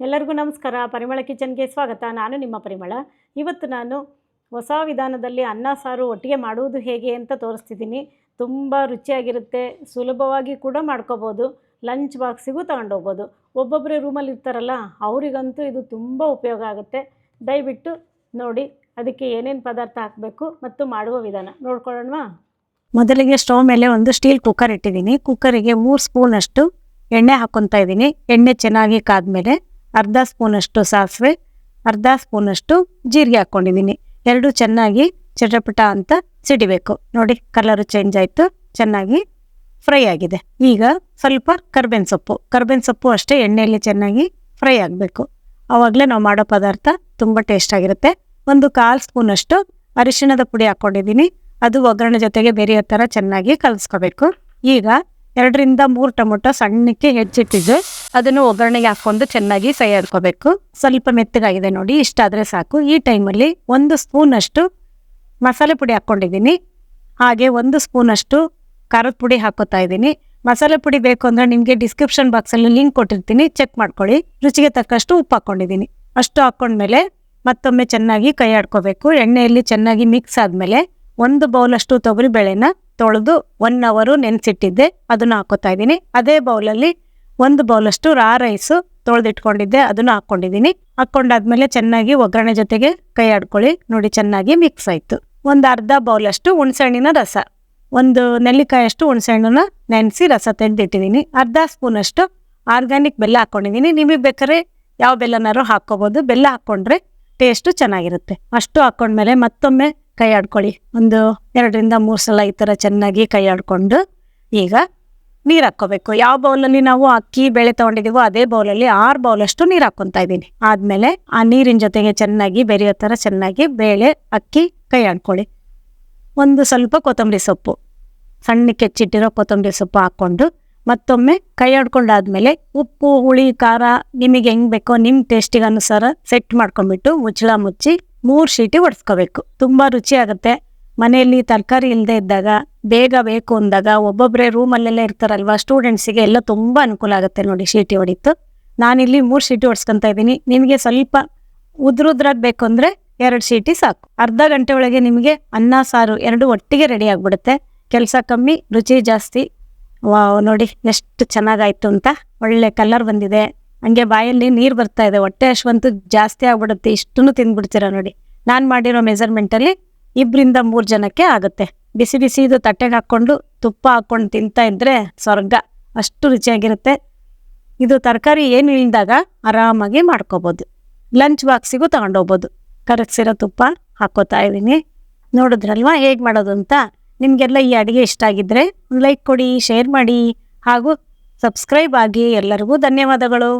ಎಲ್ಲರಿಗೂ ನಮಸ್ಕಾರ. ಪರಿಮಳ ಕಿಚನ್ಗೆ ಸ್ವಾಗತ. ನಾನು ನಿಮ್ಮ ಪರಿಮಳ. ಇವತ್ತು ನಾನು ಹೊಸ ವಿಧಾನದಲ್ಲಿ ಅನ್ನ, ಸಾರು ಒಟ್ಟಿಗೆ ಮಾಡುವುದು ಹೇಗೆ ಅಂತ ತೋರಿಸ್ತಿದ್ದೀನಿ. ತುಂಬ ರುಚಿಯಾಗಿರುತ್ತೆ. ಸುಲಭವಾಗಿ ಕೂಡ ಮಾಡ್ಕೋಬೋದು. ಲಂಚ್ ಬಾಕ್ಸಿಗೂ ತಗೊಂಡೋಗ್ಬೋದು. ಒಬ್ಬೊಬ್ಬರೇ ರೂಮಲ್ಲಿ ಇರ್ತಾರಲ್ಲ, ಅವರಿಗಂತೂ ಇದು ತುಂಬ ಉಪಯೋಗ ಆಗುತ್ತೆ. ದಯವಿಟ್ಟು ನೋಡಿ, ಅದಕ್ಕೆ ಏನೇನು ಪದಾರ್ಥ ಹಾಕಬೇಕು ಮತ್ತು ಮಾಡುವ ವಿಧಾನ. ನೋಡ್ಕೊಳ್ಳೋಣವಾ? ಮೊದಲಿಗೆ ಸ್ಟವ್ ಮೇಲೆ ಒಂದು ಸ್ಟೀಲ್ ಕುಕ್ಕರ್ ಇಟ್ಟಿದ್ದೀನಿ. ಕುಕ್ಕರಿಗೆ ಮೂರು ಸ್ಪೂನಷ್ಟು ಎಣ್ಣೆ ಹಾಕ್ಕೊತಾ ಇದ್ದೀನಿ. ಎಣ್ಣೆ ಚೆನ್ನಾಗಿ ಕಾದ್ಮೇಲೆ ಅರ್ಧ ಸ್ಪೂನಷ್ಟು ಸಾಸಿವೆ, ಅರ್ಧ ಸ್ಪೂನಷ್ಟು ಜೀರಿಗೆ ಹಾಕ್ಕೊಂಡಿದ್ದೀನಿ. ಎರಡು ಚೆನ್ನಾಗಿ ಚಟಪಟ ಅಂತ ಸಿಡಿಬೇಕು. ನೋಡಿ ಕಲರು ಚೇಂಜ್ ಆಯಿತು, ಚೆನ್ನಾಗಿ ಫ್ರೈ ಆಗಿದೆ. ಈಗ ಸ್ವಲ್ಪ ಕರ್ಬೇವಿನ ಸೊಪ್ಪು. ಕರ್ಬೇವಿನ ಸೊಪ್ಪು ಅಷ್ಟೇ ಎಣ್ಣೆಯಲ್ಲಿ ಚೆನ್ನಾಗಿ ಫ್ರೈ ಆಗಬೇಕು. ಆವಾಗಲೇ ನಾವು ಮಾಡೋ ಪದಾರ್ಥ ತುಂಬ ಟೇಸ್ಟ್ ಆಗಿರುತ್ತೆ. ಒಂದು ಕಾಲು ಸ್ಪೂನಷ್ಟು ಅರಿಶಿಣದ ಪುಡಿ ಹಾಕ್ಕೊಂಡಿದ್ದೀನಿ. ಅದು ಒಗ್ಗರಣೆ ಜೊತೆಗೆ ಬೇರೆಯೋ ಥರ ಚೆನ್ನಾಗಿ ಕಲಿಸ್ಕೋಬೇಕು. ಈಗ ಎರಡರಿಂದ ಮೂರು ಟೊಮೊಟೊ ಸಣ್ಣಕ್ಕೆ ಹೆಚ್ಚಿಟ್ಟಿದ್ದು ಅದನ್ನು ಒಗ್ಗರಣೆಗೆ ಹಾಕೊಂಡು ಚೆನ್ನಾಗಿ ಸೈ ಮಾಡ್ಕೋಬೇಕು ಸ್ವಲ್ಪ ಮೆತ್ತಗಾಗಿದೆ ನೋಡಿ ಇಷ್ಟಾದರೆ ಸಾಕು. ಈ ಟೈಮಲ್ಲಿ ಒಂದು ಸ್ಪೂನಷ್ಟು ಮಸಾಲೆ ಪುಡಿ ಹಾಕ್ಕೊಂಡಿದ್ದೀನಿ. ಹಾಗೆ ಒಂದು ಸ್ಪೂನಷ್ಟು ಖಾರದ ಪುಡಿ ಹಾಕೋತಾ ಇದ್ದೀನಿ. ಮಸಾಲೆ ಪುಡಿ ಬೇಕು ಅಂದರೆ ನಿಮಗೆ ಡಿಸ್ಕ್ರಿಪ್ಷನ್ ಬಾಕ್ಸಲ್ಲಿ ಲಿಂಕ್ ಕೊಟ್ಟಿರ್ತೀನಿ. ಚೆಕ್ ಮಾಡ್ಕೊಳ್ಳಿ. ರುಚಿಗೆ ತಕ್ಕಷ್ಟು ಉಪ್ಪು ಹಾಕ್ಕೊಂಡಿದ್ದೀನಿ. ಅಷ್ಟು ಹಾಕ್ಕೊಂಡ್ಮೇಲೆ ಮತ್ತೊಮ್ಮೆ ಚೆನ್ನಾಗಿ ಕೈ ಆಡ್ಕೋಬೇಕು ಎಣ್ಣೆಯಲ್ಲಿ ಚೆನ್ನಾಗಿ ಮಿಕ್ಸ್ ಆದಮೇಲೆ ಒಂದು ಬೌಲಷ್ಟು ತೊಗರಿ ಬೇಳೆನ ತೊಳೆದು ಒನ್ ಅವರು ನೆನೆಸಿಟ್ಟಿದ್ದೆ, ಅದನ್ನ ಹಾಕೋತಾ ಇದ್ದೀನಿ. ಅದೇ ಬೌಲಲ್ಲಿ ಒಂದು ಬೌಲಷ್ಟು ರಾ ರೈಸು ತೊಳೆದಿಟ್ಕೊಂಡಿದ್ದೆ, ಅದನ್ನು ಹಾಕ್ಕೊಂಡಿದ್ದೀನಿ. ಹಾಕ್ಕೊಂಡಾದ್ಮೇಲೆ ಚೆನ್ನಾಗಿ ಒಗ್ಗರಣೆ ಜೊತೆಗೆ ಕೈ ಆಡ್ಕೊಳ್ಳಿ. ನೋಡಿ, ಚೆನ್ನಾಗಿ ಮಿಕ್ಸ್ ಆಯಿತು. ಒಂದು ಅರ್ಧ ಬೌಲಷ್ಟು ಹುಣಸೆಹಣ್ಣಿನ ರಸ. ಒಂದು ನೆಲ್ಲಿಕಾಯಷ್ಟು ಹುಣಸೆಹಣ್ಣನ್ನ ನೆನೆಸಿ ರಸ ತೆಗೆದಿಟ್ಟಿದ್ದೀನಿ. ಅರ್ಧ ಸ್ಪೂನಷ್ಟು ಆರ್ಗ್ಯಾನಿಕ್ ಬೆಲ್ಲ ಹಾಕ್ಕೊಂಡಿದ್ದೀನಿ. ನಿಮಗೆ ಬೇಕಾದ್ರೆ ಯಾವ ಬೆಲ್ಲನಾರು ಹಾಕ್ಕೋಬೋದು. ಬೆಲ್ಲ ಹಾಕ್ಕೊಂಡ್ರೆ ಟೇಸ್ಟು ಚೆನ್ನಾಗಿರುತ್ತೆ. ಅಷ್ಟು ಹಾಕ್ಕೊಂಡ್ಮೇಲೆ ಮತ್ತೊಮ್ಮೆ ಕೈ ಆಡ್ಕೊಳ್ಳಿ. ಒಂದು ಎರಡರಿಂದ ಮೂರು ಸಲ ಈ ಥರ ಚೆನ್ನಾಗಿ ಕೈ ಆಡ್ಕೊಂಡು ಈಗ ನೀರು ಹಾಕ್ಕೋಬೇಕು. ಯಾವ ಬೌಲಲ್ಲಿ ನಾವು ಅಕ್ಕಿ, ಬೇಳೆ ತೊಗೊಂಡಿದ್ದೀವೋ ಅದೇ ಬೌಲಲ್ಲಿ ಆರು ಬೌಲಷ್ಟು ನೀರು ಹಾಕ್ಕೊತಾ ಇದ್ದೀನಿ. ಆದಮೇಲೆ ಆ ನೀರಿನ ಜೊತೆಗೆ ಚೆನ್ನಾಗಿ ಬೆರೆಯೋ ಥರ ಚೆನ್ನಾಗಿ ಬೇಳೆ, ಅಕ್ಕಿ ಕೈ ಆಡ್ಕೊಳ್ಳಿ. ಒಂದು ಸ್ವಲ್ಪ ಕೊತ್ತಂಬರಿ ಸೊಪ್ಪು. ಸಣ್ಣಕ್ಕೆ ಹೆಚ್ಚಿಟ್ಟಿರೋ ಕೊತ್ತಂಬರಿ ಸೊಪ್ಪು ಹಾಕ್ಕೊಂಡು ಮತ್ತೊಮ್ಮೆ ಕೈ ಆಡ್ಕೊಂಡಾದ್ಮೇಲೆ ಉಪ್ಪು, ಹುಳಿ, ಖಾರ ನಿಮಗೆ ಹೆಂಗ್ ಬೇಕೋ ನಿಮ್ಮ ಟೇಸ್ಟಿಗೆ ಅನುಸಾರ ಸೆಟ್ ಮಾಡ್ಕೊಂಡ್ಬಿಟ್ಟು ಮುಚ್ಚಳ ಮುಚ್ಚಿ ಮೂರು ಶೀಟಿ ಒಡ್ಸ್ಕೋಬೇಕು. ತುಂಬಾ ರುಚಿ ಆಗುತ್ತೆ. ಮನೆಯಲ್ಲಿ ತರಕಾರಿ ಇಲ್ಲದೆ ಇದ್ದಾಗ, ಬೇಗ ಬೇಕು ಅಂದಾಗ ಒಬ್ಬೊಬ್ಬರೇ ರೂಮಲ್ಲೆಲ್ಲ ಇರ್ತಾರಲ್ವಾ ಸ್ಟೂಡೆಂಟ್ಸಿಗೆ ಎಲ್ಲ ತುಂಬ ಅನುಕೂಲ ಆಗುತ್ತೆ ನೋಡಿ ಶೀಟಿ ಹೊಡಿತು. ನಾನಿಲ್ಲಿ ಮೂರು ಶೀಟಿ ಹೊಡ್ಸ್ಕೊತಾ ಇದ್ದೀನಿ. ನಿಮಗೆ ಸ್ವಲ್ಪ ಉದ್ರುದ್ರಾಗ ಬೇಕು ಅಂದರೆ ಎರಡು ಶೀಟಿ ಸಾಕು. ಅರ್ಧ ಗಂಟೆ ಒಳಗೆ ನಿಮಗೆ ಅನ್ನ, ಸಾರು ಎರಡು ಒಟ್ಟಿಗೆ ರೆಡಿ ಆಗಿಬಿಡುತ್ತೆ. ಕೆಲಸ ಕಮ್ಮಿ, ರುಚಿ ಜಾಸ್ತಿ ವಾವ್, ನೋಡಿ, ಎಷ್ಟು ಚೆನ್ನಾಗಾಯ್ತು ಅಂತ. ಒಳ್ಳೆ ಕಲರ್ ಬಂದಿದೆ. ಹಂಗೆ ಬಾಯಲ್ಲಿ ನೀರು ಬರ್ತಾ ಇದೆ. ಹೊಟ್ಟೆ ಅಶ್ವಂತೂ ಜಾಸ್ತಿ ಆಗ್ಬಿಡುತ್ತೆ. ಇಷ್ಟನ್ನು ತಿಂದ್ಬಿಡ್ತೀರ ನೋಡಿ. ನಾನು ಮಾಡಿರೋ ಮೆಜರ್ಮೆಂಟಲ್ಲಿ ಇಬ್ಬರಿಂದ ಮೂರು ಜನಕ್ಕೆ ಆಗುತ್ತೆ. ಬಿಸಿ ಬಿಸಿ ಇದು ತಟ್ಟೆಗೆ ಹಾಕ್ಕೊಂಡು, ತುಪ್ಪ ಹಾಕ್ಕೊಂಡು ತಿಂತಾ ಇದ್ರೆ ಸ್ವರ್ಗ. ಅಷ್ಟು ರುಚಿಯಾಗಿರುತ್ತೆ. ಇದು ತರಕಾರಿ ಏನು ಇಲ್ದಾಗ ಆರಾಮಾಗಿ ಮಾಡ್ಕೋಬೋದು. ಲಂಚ್ ಬಾಕ್ಸಿಗೂ ತಗೊಂಡೋಗ್ಬೋದು ಕರಗಿಸಿರೋ ತುಪ್ಪ ಹಾಕೋತಾ ಇದ್ದೀನಿ ನೋಡಿದ್ರಲ್ವಾ ಹೇಗೆ ಮಾಡೋದು ಅಂತ? ನಿಮಗೆಲ್ಲ ಈ ಅಡುಗೆ ಇಷ್ಟ ಆಗಿದ್ದರೆ ಲೈಕ್ ಕೊಡಿ ಶೇರ್ ಮಾಡಿ ಹಾಗೂ ಸಬ್ಸ್ಕ್ರೈಬ್ ಆಗಿ ಎಲ್ಲರಿಗೂ ಧನ್ಯವಾದಗಳು.